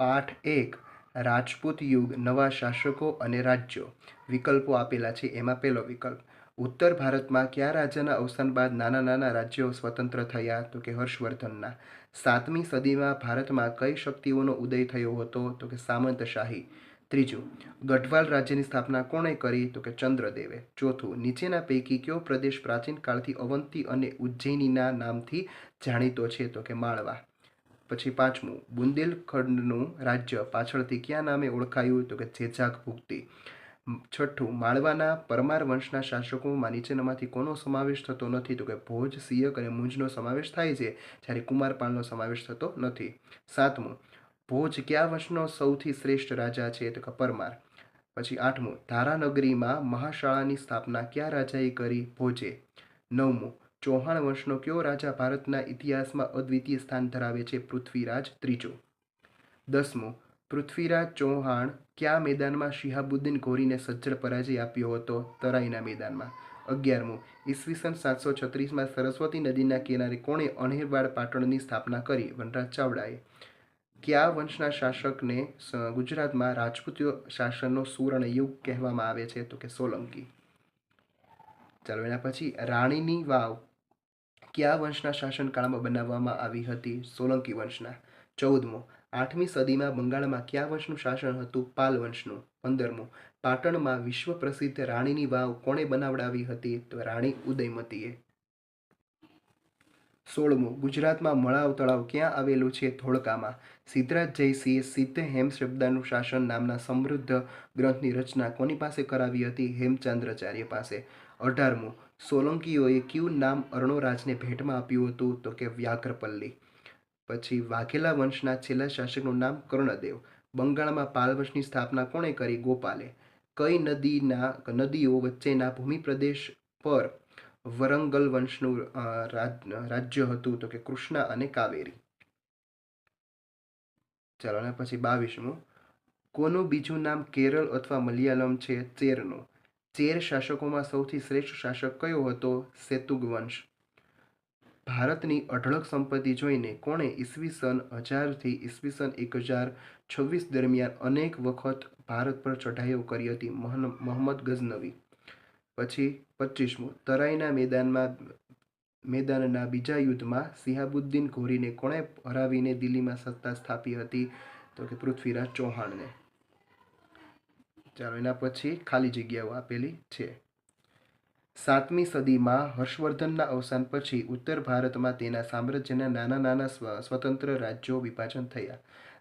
પાઠ એક, રાજપૂત યુગ, નવા શાસકો અને રાજ્યો. વિકલ્પો આપેલા છે. એમાં પહેલો વિકલ્પ, ઉત્તર ભારતમાં કયા રાજાના અવસાન બાદ નાના નાના રાજ્યો સ્વતંત્ર થયા? તો કે હર્ષવર્ધનના. સાતમી સદીમાં ભારતમાં કઈ શક્તિઓનો ઉદય થયો હતો? તો કે સામંતશાહી ત્રીજું, ગઢવાલ રાજ્યની સ્થાપના કોણે કરી? તો કે ચંદ્રદેવે. ચોથું, નીચેના પૈકી કયો પ્રદેશ પ્રાચીન કાળથી અવંતી અને ઉજ્જૈનીના નામથી જાણીતો છે? તો કે માળવા. પછી પાંચમું, બુંદેલખંડનું રાજ્ય પાછળથી ક્યાં નામે ઓળખાયું? તો કે જેજાક ભુક્તિ. છઠ્ઠું, માળવાના પરમાર વંશના શાસકોમાં નીચેનામાંથી કોનો સમાવેશ થતો નથી? તો કે ભોજ સિયક અને મુંજનો સમાવેશ થાય છે, જ્યારે કુમારપાલનો સમાવેશ થતો નથી. સાતમું, ભોજ કયા વંશનો સૌથી શ્રેષ્ઠ રાજા છે? તો કે પરમાર. પછી આઠમું, ધારાનગરીમાં મહાશાળાની સ્થાપના કયા રાજાએ કરી? ભોજે. નવમું ચૌહાણ વંશનો કયો રાજા ભારતના ઇતિહાસમાં અદ્વિતીય સ્થાન ધરાવે છે? પૃથ્વીરાજ ત્રીજો. દસમું. પૃથ્વીરાજ ચૌહાણ કયા મેદાનમાં શિહાબુદ્દીન ઘોરીને સજ્જડ પરાજય આપ્યો હતો? તરાઈના મેદાનમાં. અગિયારમું. ઈસવીસન સાતસો છત્રીસમાં સરસ્વતી નદીના કિનારે કોણે અણહિરવાડ પાટણની સ્થાપના કરી? વનરાજ ચાવડાએ. કયા વંશના શાસકને ગુજરાતમાં રાજપૂત શાસનનો સુવર્ણ યુગ કહેવામાં આવે છે? તો કે સોલંકી. ચાલો એના પછી રાણીની વાવ. કયા વંશના શાસનકાળમાં બનાવવામાં આવી હતી? સોલંકી વંશના. ચૌદમું. આઠમી સદીમાં બંગાળમાં કયા વંશનું શાસન હતું? પાલ વંશનું. પંદરમું. પાટણમાં વિશ્વ પ્રસિદ્ધ રાણીની વાવ કોણે બનાવડાવી હતી? તો રાણી ઉદયમતીએ. સોળમું, ગુજરાતમાં મળાવ તળાવ ક્યાં આવેલું છે ધોળકામાં? સિદ્ધરાજ જયસિંહે સિદ્ધ હેમ શાસન નામના સમૃદ્ધ ગ્રંથની રચના કોની પાસે કરાવી હતી? હેમચંદ્રાચાર્ય પાસે. અઢારમું, સોલંકીઓએ ક્યુ નામ અર્ણોરાજને ભેટમાં આપ્યું હતું? તો કે વ્યાઘ્રપલ્લી. પછી વાઘેલા વંશના છેલ્લા શાસકનું નામ કર્ણદેવ. બંગાળમાં પાલવંશની સ્થાપના કોણે કરી? ગોપાલે. કઈ નદીના, નદીઓ વચ્ચેના ભૂમિ પ્રદેશ પર વરંગલ વંશનું રાજ્ય હતું તો કે કૃષ્ણા અને કાવેરી. ચાલો, અને પછી બાવીસમું. કોનું બીજું નામ કેરળ અથવા મલયાલમ છે? ચેરનું ચેર શાસકોમાં સૌથી શ્રેષ્ઠ શાસક કયો હતો? સેતુગ વંશ ભારતની અઢળક સંપત્તિ જોઈને કોણે ઈસવીસન હજારથી ઈસવીસન એક હજાર છવ્વીસ દરમિયાન અનેક વખત ભારત પર ચઢાઈઓ કરી હતી મોહમ્મદ ગઝનવી. પછી પચીસમું તરાઈના મેદાનમાં, મેદાનના બીજા યુદ્ધમાં સિહાબુદ્દીન ઘોરીને કોણે હરાવીને દિલ્હીમાં સત્તા સ્થાપી હતી? તો કે પૃથ્વીરાજ ચૌહાણને. ચાલો એના પછી ખાલી જગ્યાઓ આપેલી છે. સાતમી સદીમાં હર્ષવર્ધનના અવસાન પછી ઉત્તર ભારતમાં તેના સામ્રાજ્યના નાના નાના સ્વ, સ્વતંત્ર રાજ્યો વિભાજન થયા.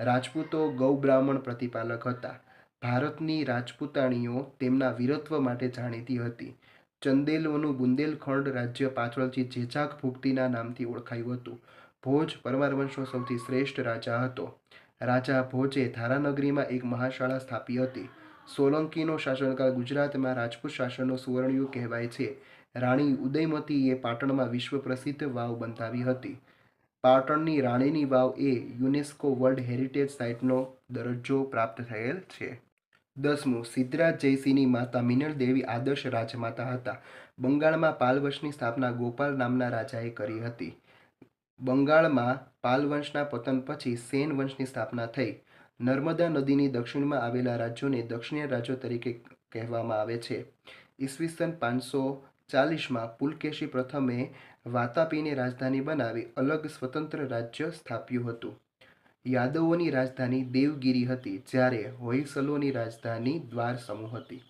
રાજપૂતો ગૌ બ્રાહ્મણ પ્રતિપાલક હતા. ભારતની રાજપૂતાણીઓ તેમના વીરત્વ માટે જાણીતી હતી. ચંદેલોનું બુંદેલખંડ રાજ્ય પાછળથી જેજાક ભુક્તિના નામથી ઓળખાયું હતું. ભોજ પરમાર વંશનો સૌથી શ્રેષ્ઠ રાજા હતો. રાજા ભોજે ધારાનગરીમાં એક મહાશાળા સ્થાપી હતી. સોલંકીનો શાસનકાળ ગુજરાતમાં રાજપૂત શાસનનો સુવર્ણયુગ કહેવાય છે. રાણી ઉદયમતીએ પાટણમાં વિશ્વ પ્રસિદ્ધ વાવ બંધાવી હતી. પાટણની રાણીની વાવ એ યુનેસ્કો વર્લ્ડ હેરિટેજ સાઇટનો દરજ્જો પ્રાપ્ત થયેલ છે. દસમું, સિદ્ધરાજ જયસિંહની માતા મિનળ દેવી આદર્શ રાજમાતા હતા. બંગાળમાં પાલવંશની સ્થાપના ગોપાલ નામના રાજાએ કરી હતી. બંગાળમાં પાલવંશના પતન પછી સેન વંશની સ્થાપના થઈ. નર્મદા નદીની દક્ષિણમાં આવેલા રાજ્યોને દક્ષિણીય રાજ્યો તરીકે કહેવામાં આવે છે. ઈસવીસન પાંચસો ચાલીસમાં પુલકેશી પ્રથમે વાતાપીને રાજધાની બનાવી, અલગ સ્વતંત્ર રાજ્ય સ્થાપ્યું હતું. યાદવોની રાજધાની દેવગિરી હતી, જ્યારે હોયસલોની રાજધાની દ્વાર સમૂહ હતી.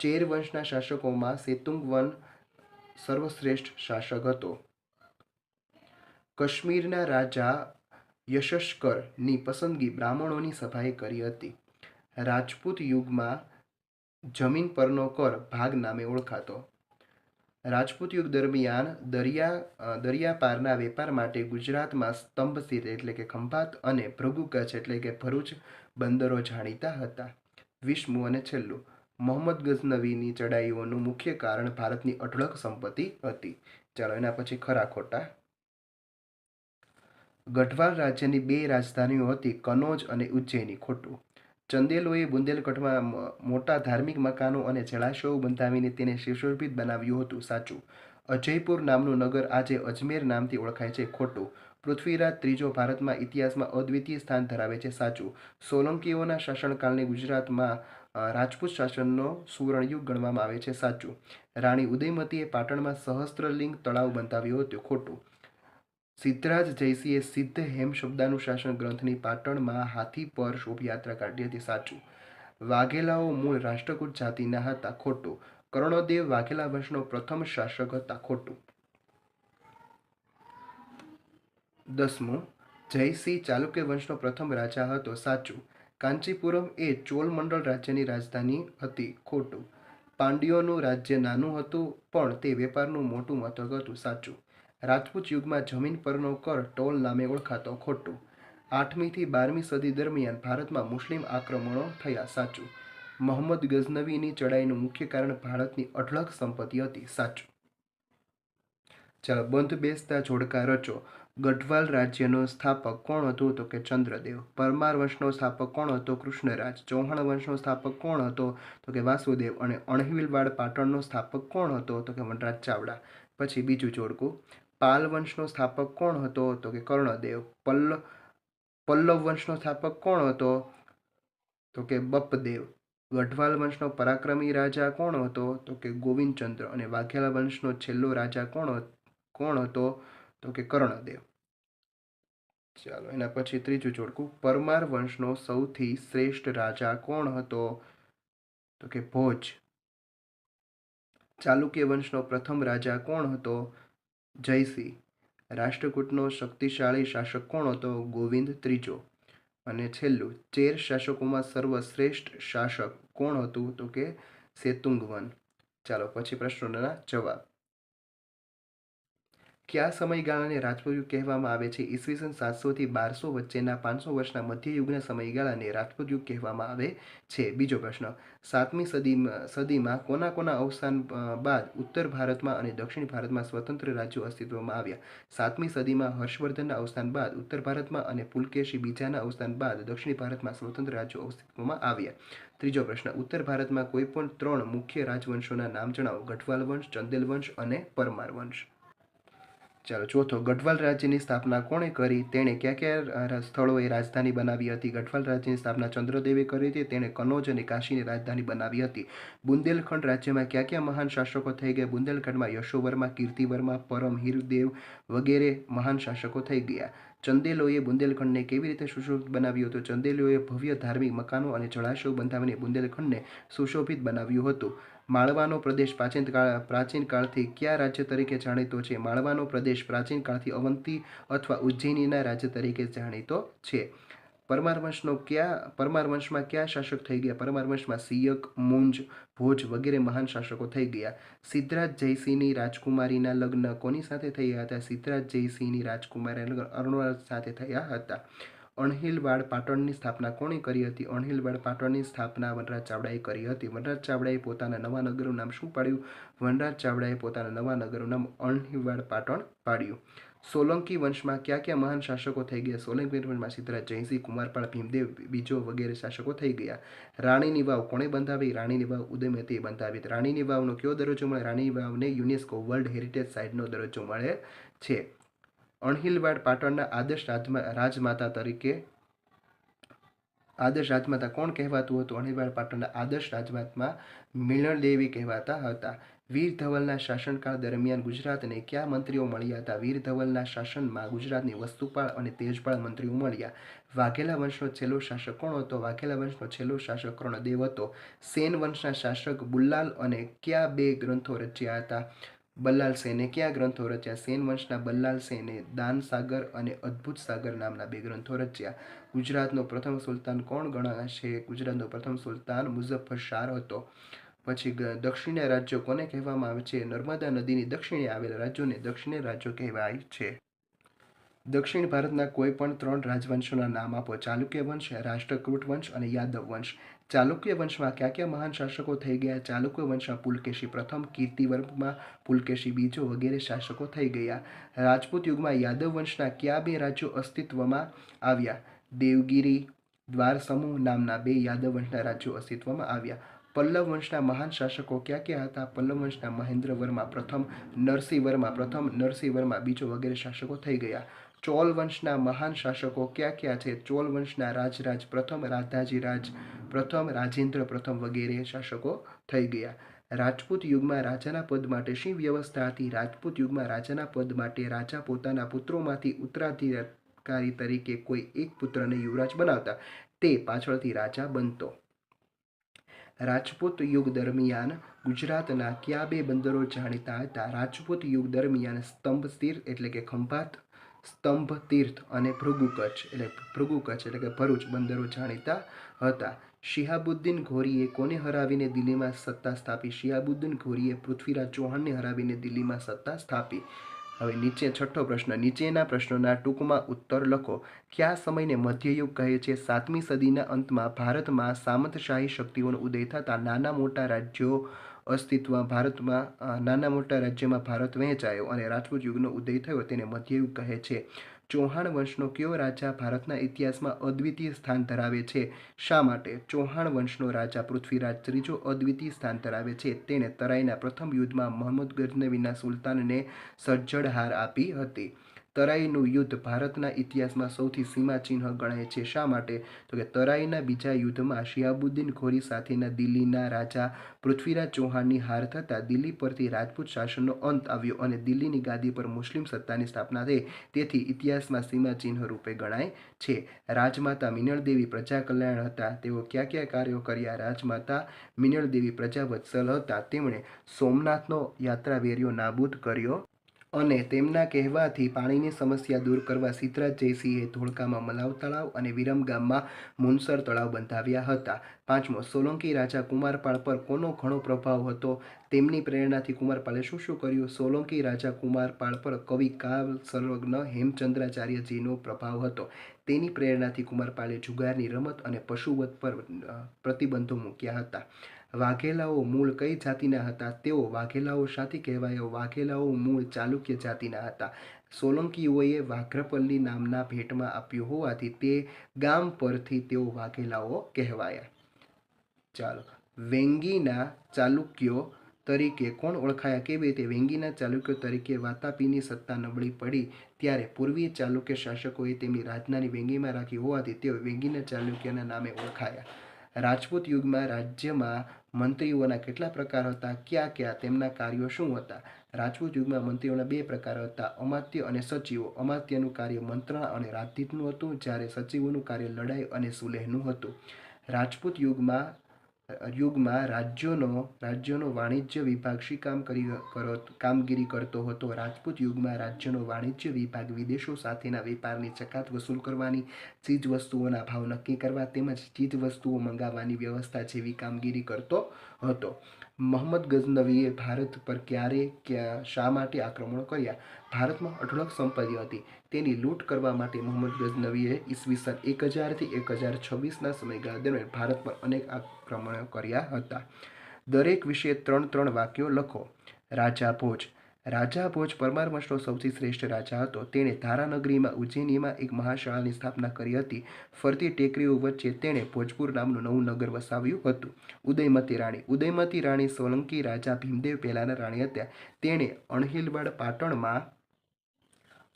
ચેર વંશના શાસકોમાં સેતુંગવન સર્વશ્રેષ્ઠ શાસક હતો. કાશ્મીરના રાજા યશસ્કરની પસંદગી બ્રાહ્મણોની સભાએ કરી હતી. રાજપૂત યુગમાં જમીન પરનો કર ભાગ નામે ઓળખાતો. રાજપૂત યુગ દરમિયાન દરિયા દરિયાપારના વેપાર માટે ગુજરાતમાં સ્તંભસિર એટલે કે ખંભાત અને ભૃગુ એટલે કે ભરૂચ બંદરો જાણીતા હતા. વીસમું અને છેલ્લું, મોહમ્મદ ગઝનવીની ચડાઈઓનું મુખ્ય કારણ ભારતની અઢળક સંપત્તિ હતી. ચાલો એના પછી ખરા ખોટા. ગઢવાલ રાજ્યની બે રાજધાનીઓ હતી કનોજ અને ઉજ્જૈની ખોટું. ચંદેલોએ બુંદેલખંડમાં મોટા ધાર્મિક મકાનો અને જળાશયો બંધાવીને તેને સુશોભિત બનાવ્યું હતું. સાચું. અજયપુર નામનું નગર આજે અજમેર નામથી ઓળખાય છે. ખોટું. પૃથ્વીરાજ ત્રીજો ભારતમાં ઇતિહાસમાં અદ્વિતીય સ્થાન ધરાવે છે. સાચું. સોલંકીઓના શાસનકાળને ગુજરાતમાં રાજપૂત શાસનનો સુવર્ણયુગ ગણવામાં આવે છે. સાચું. રાણી ઉદયમતીએ પાટણમાં સહસ્ત્રલિંગ તળાવ બંધાવ્યો હતો. ખોટું. સિદ્ધરાજ જયસિંહે સિદ્ધ હેમ શબ્દાનુશાસન ગ્રંથની પાટણમાં હાથી પર શોભાયાત્રા કાઢી હતી સાચું. વાઘેલાઓ મૂળ રાષ્ટ્રકૂટ જાતિના હતા, ખોટું. કર્ણદેવ વાઘેલા વંશનો પ્રથમ શાસક હતા, ખોટું. દસમું જયસિંહ ચાલુક્ય વંશનો પ્રથમ રાજા હતો, સાચું. કાંચીપુરમ એ ચોલ મંડળ રાજ્યની રાજધાની હતી, ખોટું. પાંડ્યોનું રાજ્ય નાનું હતું, પણ તે વેપારનું મોટું મથક હતું, સાચું. રાજપૂત યુગમાં જમીન પરનો કર ટોલ નામે ઓળખાતો ખોટું. આઠમીથી બારમી સદી દરમિયાન ભારતમાં મુસ્લિમ આક્રમણો થયા સાચું. મોહમ્મદ ગઝનવીની ચડાઈનું મુખ્ય કારણ ભારતની અઢળક સંપત્તિ હતી સાચું. ચાલો બંધ બેસતા જોડકા રચો. ગઢવાલ રાજ્યનો સ્થાપક કોણ હતો તો કે ચંદ્રદેવ? પરમાર વંશનો સ્થાપક કોણ હતો? કૃષ્ણરાજ ચૌહાણ વંશનો સ્થાપક કોણ હતો તો કે વાસુદેવ? અને અણહિલવાડ પાટણનો સ્થાપક કોણ હતો તો કે વનરાજ ચાવડા? પછી બીજું જોડકું. પાલ વંશનો સ્થાપક કોણ હતો? તો કે કર્ણદેવ. પલ્લ, પલ્લવ વંશનો સ્થાપક કોણ હતો? તો કે બપદેવ. ગઢવાલ વંશનો પરાક્રમી રાજા કોણ હતો? તો કે ગોવિંદચંદ્ર. અને વાઘેલા વંશનો છેલ્લો રાજા કોણ કોણ હતો? તો કે કર્ણદેવ. ચાલો, એના પછી ત્રીજું જોડકું. પરમાર વંશનો સૌથી શ્રેષ્ઠ રાજા કોણ હતો? તો કે ભોજ. ચાલુક્ય વંશનો પ્રથમ રાજા કોણ હતો? જયસિંહ. રાષ્ટ્રકૂટનો શક્તિશાળી શાસક કોણ હતો? ગોવિંદ ત્રીજો. અને છેલ્લું, ચેર શાસકોમાં સર્વશ્રેષ્ઠ શાસક કોણ હતું? તો કે સેતુંગવન. ચાલો, પછી પ્રશ્નોના જવાબ. કયા સમયગાળાને રાજપૂત કહેવામાં આવે છે? ઈસવીસન સાતસોથી બારસો વચ્ચેના પાંચસો વર્ષના મધ્યયુગના સમયગાળાને રાજપૂત કહેવામાં આવે છે. બીજો પ્રશ્ન, સાતમી સદી સદીમાં કોના કોના અવસાન બાદ ઉત્તર ભારતમાં અને દક્ષિણ ભારતમાં સ્વતંત્ર રાજ્યો અસ્તિત્વમાં આવ્યા? સાતમી સદીમાં હર્ષવર્ધનના અવસાન બાદ ઉત્તર ભારતમાં અને પુલકેશી બીજાના અવસાન બાદ દક્ષિણ ભારતમાં સ્વતંત્ર રાજ્યો અસ્તિત્વમાં આવ્યા. ત્રીજો પ્રશ્ન, ઉત્તર ભારતમાં કોઈ પણ ત્રણ મુખ્ય રાજવંશોના નામ જણાવો. ગઢવાલ વંશ, ચંદેલ વંશ અને પરમાર વંશ. ચાલો ચોથો ગઢવાલ રાજ્યની સ્થાપના કોણે કરી? તેણે કયા ક્યાં સ્થળોએ રાજધાની બનાવી હતી? ગઢવાલ રાજ્યની સ્થાપના ચંદ્રદેવે કરી હતી. તેણે કનોજ અને કાશીની રાજધાની બનાવી હતી. બુંદેલખંડ રાજ્યમાં કયા કયા મહાન શાસકો થઈ ગયા? બુંદેલખંડમાં યશોવર્મા, કીર્તિવર્મા, પરમહીરદેવ વગેરે મહાન શાસકો થઈ ગયા. ચંદેલોએ બુંદેલખંડને કેવી રીતે સુશોભિત બનાવ્યું હતું? ચંદેલોએ ભવ્ય ધાર્મિક મકાનો અને જળાશયો બંધાવીને બુંદેલખંડને સુશોભિત બનાવ્યું હતું. માળવાનો પ્રદેશ પ્રાચીન કાળ, પ્રાચીન કાળથી કયા રાજ્ય તરીકે જાણીતો છે? માળવાનો પ્રદેશ પ્રાચીન કાળથી અવંતી અથવા ઉજ્જૈનીના રાજ્ય તરીકે જાણીતો છે. પરમાર વંશનો કયા, પરમાર વંશમાં કયા શાસક થઈ ગયા? પરમાર વંશમાં સિયક, મુંજ, ભોજ વગેરે મહાન શાસકો થઈ ગયા. સિદ્ધરાજ જયસિંહની રાજકુમારીના લગ્ન કોની સાથે થયા હતા? સિદ્ધરાજ જયસિંહની રાજકુમારીના લગ્ન અરુણરાજ સાથે થયા હતા. અણહિલવાડ પાટણની સ્થાપના કોણે કરી હતી? અણહિલવાડ પાટણની સ્થાપના વનરાજ ચાવડાએ કરી હતી. વનરાજ ચાવડાએ પોતાના નવા નગરનું નામ શું પાડ્યું? વનરાજ ચાવડાએ પોતાના નવા નગરનું નામ અણહિલવાડ પાટણ પાડ્યું. સોલંકી વંશમાં કયા કયા મહાન શાસકો થઈ ગયા? સોલંકી વંશમાં સિદ્ધરાજ જયસિંહ કુમારપાળ, ભીમદેવ, બીજો વગેરે શાસકો થઈ ગયા. રાણીની વાવ કોણે બંધાવી? રાણીની વાવ ઉદયમતીએ બંધાવી. રાણીની વાવનો કયો દરજ્જો મળે? રાણીની વાવને યુનેસ્કો વર્લ્ડ હેરિટેજ સાઇટનો દરજ્જો મળે છે. અણહિલવાડ પાટણના આદર્શ રાજમા રાજમાતા તરીકે આદર્શ રાજમાતા કોણ કહેવાતું હતું? અણહિલવાડ પાટણના આદર્શ રાજમાતા મિલણદેવી કહેવાતા હતા. વીર ધવલના શાસનકાળ દરમિયાન ગુજરાતને કયા મંત્રીઓ મળ્યા હતા? વીર ધવલના શાસનમાં ગુજરાતની વસ્તુપાળ અને તેજપાળ મંત્રીઓ મળ્યા. વાઘેલા વંશનો છેલ્લો શાસક કોણ હતો? વાઘેલા વંશનો છેલ્લો શાસક કર્ણદેવ હતો. સેન વંશના શાસક બુલ્લાલ અને કયા બે ગ્રંથો રચ્યા હતા? બલ્લાલ સેને કયા ગ્રંથો રચ્યા? સેન વંશના બલ્લાલ સેને, દાન સાગર અને અદ્ભુત સાગર નામના બે ગ્રંથો રચ્યા. ગુજરાતનો પ્રથમ સુલતાન કોણ ગણાશે ગુજરાતનો પ્રથમ સુલતાન મુઝફ્ફર શાહ હતો. પછી દક્ષિણે રાજ્યો કોને કહેવામાં આવે છે? નર્મદા નદીની દક્ષિણે આવેલા રાજ્યોને દક્ષિણે રાજ્યો કહેવાય છે. દક્ષિણ ભારતના કોઈ પણ ત્રણ રાજવંશોના નામ આપો. ચાલુક્ય વંશ, રાષ્ટ્રકૂટ વંશ અને યાદવ વંશ. ચાલુક્ય વંશમાં કયા કયા મહાન શાસકો થઈ ગયા? ચાલુક્ય વંશમાં પુલકેશી પ્રથમ, કીર્તિવર્મમાં પુલકેશી બીજો વગેરે શાસકો થઈ ગયા. રાજપૂત યુગમાં યાદવ વંશના કયા બે રાજ્યો અસ્તિત્વમાં આવ્યા? દેવગીરી દ્વાર સમૂહ નામના બે યાદવ વંશના રાજ્યો અસ્તિત્વમાં આવ્યા. પલ્લવ વંશના મહાન શાસકો ક્યાં ક્યાં હતા? પલ્લવ વંશના મહેન્દ્ર વર્મા પ્રથમ નરસિંહ વર્મા પ્રથમ નરસિંહ વર્મા બીજો વગેરે શાસકો થઈ ગયા. ચોલ વંશના મહાન શાસકો ક્યાં ક્યાં છે? ચોલ વંશના રાજરાજ, પ્રથમ રાધાજી રાજ, પ્રથમ રાજેન્દ્ર, પ્રથમ વગેરે શાસકો થઈ ગયા. રાજપૂત યુગમાં રાજાના પદ માટે શી વ્યવસ્થા હતી? રાજપૂત યુગમાં રાજાના પદ માટે રાજા પોતાના પુત્રોમાંથી ઉત્તરાધિકારી તરીકે કોઈ એક પુત્રને યુવરાજ બનાવતા. તે પાછળથી રાજા બનતો. રાજપૂત યુગ દરમિયાન ગુજરાતના કયા બે બંદરો જાણીતા હતા? રાજપૂત યુગ દરમિયાન સ્તંભ સ્થિર એટલે કે ખંભાત સ્તંભ તીર્થ અને ભૃગુ કચ્છ એટલે ભૃગુ કચ્છ એટલે કે ભરૂચ બંદરો જાણીતા હતા. શિહાબુદ્દીન ઘોરીએ કોને હરાવીને દિલ્હીમાં સત્તા સ્થાપી? શિહાબુદ્દીન ઘોરીએ પૃથ્વીરાજ ચૌહાણને હરાવીને દિલ્હીમાં સત્તા સ્થાપી. હવે નીચે છઠ્ઠો પ્રશ્ન, નીચેના પ્રશ્નોના ટૂંકમાં ઉત્તર લખો. કયા સમયને મધ્યયુગ કહે છે? સાતમી સદીના અંતમાં ભારતમાં સામંતશાહી શક્તિઓનો ઉદય થતાં નાના મોટા રાજ્યો અસ્તિત્વમાં ભારતમાં નાના મોટા રાજ્યમાં ભારત વહેંચાયો અને રાજપૂત યુગનો ઉદય થયો તેને મધ્યયુગ કહે છે. ચૌહાણ વંશનો કયો રાજા ભારતના ઇતિહાસમાં અદ્વિતીય સ્થાન ધરાવે છે? શા માટે? ચૌહાણ વંશનો રાજા પૃથ્વીરાજ ત્રીજો અદ્વિતીય સ્થાન ધરાવે છે. તેણે તરાઈના પ્રથમ યુદ્ધમાં મહમ્મદ ગઝનવીના સુલતાનને સજ્જડ હાર આપી હતી. તરાઈનું યુદ્ધ ભારતના ઇતિહાસમાં સૌથી સીમાચિહ્ન ગણાય છે. શા માટે? તો કે તરાઈના બીજા યુદ્ધમાં શિયાબુદ્દીન ઘોરી સાથેના દિલ્હીના રાજા પૃથ્વીરાજ ચૌહાણની હાર થતાં દિલ્હી પરથી રાજપૂત શાસનનો અંત આવ્યો અને દિલ્હીની ગાદી પર મુસ્લિમ સત્તાની સ્થાપના થઈ. તેથી ઇતિહાસમાં સીમાચિહ્ન રૂપે ગણાય છે. રાજમાતા મિનળદેવી પ્રજા કલ્યાણ હતા. તેઓ કયા કયા કાર્યો કર્યા? રાજમાતા મિનળદેવી પ્રજાવત્સલ હતા. તેમણે સોમનાથનો યાત્રા વેર્યો નાબૂદ કર્યો. અને તેમના કહેવાથી પાણીની સમસ્યા દૂર કરવા સિદ્ધરાજ જયસિંહે ધોળકામાં મલાવ તળાવ અને વિરમગામમાં મુનસર તળાવ બંધાવ્યા હતા. પાંચમો, સોલંકી રાજા કુમારપાળ પર કોનો ઘણો પ્રભાવ હતો? તેમની પ્રેરણાથી કુમારપાલે શું શું કર્યું? સોલંકી રાજા કુમારપાળ પર કવિ કાલ સર્વજ્ઞ હેમચંદ્રાચાર્યજીનો પ્રભાવ હતો. તેની પ્રેરણાથી કુમારપાલે જુગારની રમત અને પશુવત પર પ્રતિબંધો મૂક્યા હતા. વાઘેલાઓ મૂળ કઈ જાતિના હતા? તેઓ વાઘેલાઓ શાથી કહેવાયો. વાઘેલાઓ મૂળ ચાલુક્ય જાતિના હતા. સોલંકીઓએ વાઘ્રપલ્લી નામના ભેટમાં આપ્યું હોવાથી તે ગામ પરથી તેઓ વાઘેલાઓ કહેવાયા. ચાલો, વેંગીના ચાલુક્યો તરીકે કોણ ઓળખાયા? કેવી રીતે? વેંગીના ચાલુક્યો તરીકે વાતાપીની સત્તા નબળી પડી ત્યારે પૂર્વીય ચાલુક્ય શાસકોએ તેમની રાજધાની વેંગીમાં રાખી હોવાથી તેઓ વેંગીના ચાલુક્યના નામે ઓળખાયા. રાજપૂત યુગમાં રાજ્યમાં મંત્રીઓના કેટલા પ્રકાર હતા? ક્યાં ક્યાં? તેમના કાર્યો શું હતા? રાજપૂત યુગમાં મંત્રીઓના બે પ્રકાર હતા. અમાત્ય અને સચિવો. અમાત્યનું કાર્ય મંત્રણા અને રાજનીતિનું હતું, જ્યારે સચિવોનું કાર્ય લડાઈ અને સુલેહનું હતું. રાજપૂત યુગમાં યુગમાં રાજ્યોનો રાજ્યોનો વાણિજ્ય વિભાગ શી કામ કરી, કામગીરી કરતો હતો? રાજપૂત યુગમાં રાજ્યનો વાણિજ્ય વિભાગ વિદેશો સાથેના વેપારની ચકાત વસૂલ કરવાની ચીજ વસ્તુઓના ભાવ નક્કી કરવા તેમજ ચીજ વસ્તુઓ મંગાવવાની વ્યવસ્થા જેવી કામગીરી કરતો હતો. મોહમ્મદ ગઝનવીએ ભારત પર ક્યારે ક્યાં શા માટે આક્રમણો કર્યા? ભારતમાં અઢળક સંપત્તિ હતી. તેની લૂંટ કરવા માટે મોહમ્મદ ગઝનવીએ ઈસવીસન એક હજારથી એક હજાર છવ્વીસના સમયગાળા દરમિયાન ભારત પર અનેક આક્રમણો કર્યા હતા. દરેક વિશે ત્રણ ત્રણ વાક્યો લખો. રાજા ભોજ રાજા ભોજ પરમાર વંશનો સૌથી શ્રેષ્ઠ રાજા હતો. તેણે ધારાનગરીમાં ઉજ્જૈનીમાં એક મહાશાળાની સ્થાપના કરી હતી. ફરતી ટેકરીઓ વચ્ચે તેણે ભોજપુર નામનું નવું નગર વસાવ્યું હતું. ઉદયમતી રાણી. ઉદયમતી રાણી સોલંકી રાજા ભીમદેવ પહેલાના રાણી હતા. તેણે અણહિલવાડ પાટણમાં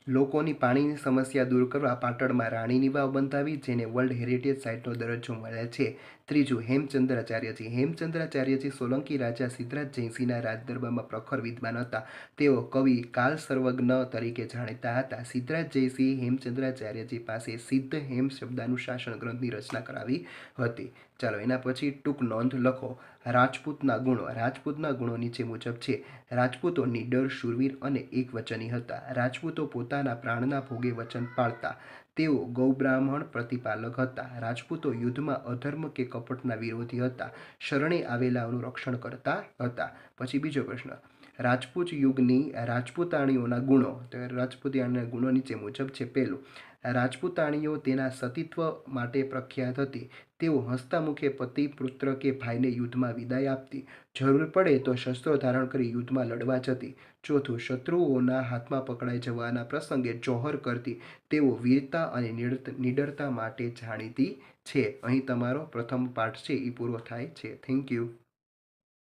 લોકોની પાણીની સમસ્યા દૂર કરવા પાટણમાં રાણીની વાવ બંધાવી, જેને વર્લ્ડ હેરિટેજ સાઇટનો દરજ્જો મળે છે. ત્રીજું હેમચંદ્રાચાર્યજી હેમચંદ્રાચાર્યજી સોલંકી રાજા સિદ્ધરાજ જયસિંહના રાજદરબારમાં પ્રખર વિદ્વાન હતા, તેઓ કવિ કાલ સર્વજ્ઞ તરીકે જાણીતા હતા. સિદ્ધરાજ જયસિંહ હેમચંદ્રાચાર્યજી પાસે સિદ્ધ હેમ શબ્દાનુશાસન ગ્રંથની રચના કરાવી હતી. ચાલો એના પછી ટૂંક નોંધ લખો. રાજપૂતના ગુણો. રાજપૂતના ગુણો નીચે મુજબ છે. રાજપૂતો નિડર શૂરવીર અને એક વચની હતા. રાજપૂતો પોતાના પ્રાણના ભોગે વચન પાળતા. તેઓ ગૌબ્રાહ્મણ પ્રતિપાલક હતા. રાજપૂતો યુદ્ધમાં અધર્મ કે કપટના વિરોધી હતા. શરણે આવેલાઓનું રક્ષણ કરતા હતા. પછી બીજો પ્રશ્ન રાજપૂત યુગની રાજપૂતાણીઓના ગુણો. તો રાજપૂતાણીના ગુણો નીચે મુજબ છે પહેલું. રાજપૂતાણીઓ તેના સતીત્વ માટે પ્રખ્યાત હતી. તેઓ હસતા પતિ, પુત્ર કે ભાઈને યુદ્ધમાં વિદાય આપતી. જરૂર પડે તો શસ્ત્રો ધારણ કરી યુદ્ધમાં લડવા જતી. ચોથું, શત્રુઓના હાથમાં પકડાઈ જવાના પ્રસંગે જોહર કરતી. તેઓ વીરતા અને નિડર- નિડરતા માટે જાણીતી છે. અહીં તમારો પ્રથમ પાઠ છે એ પૂરો થાય છે. Thank you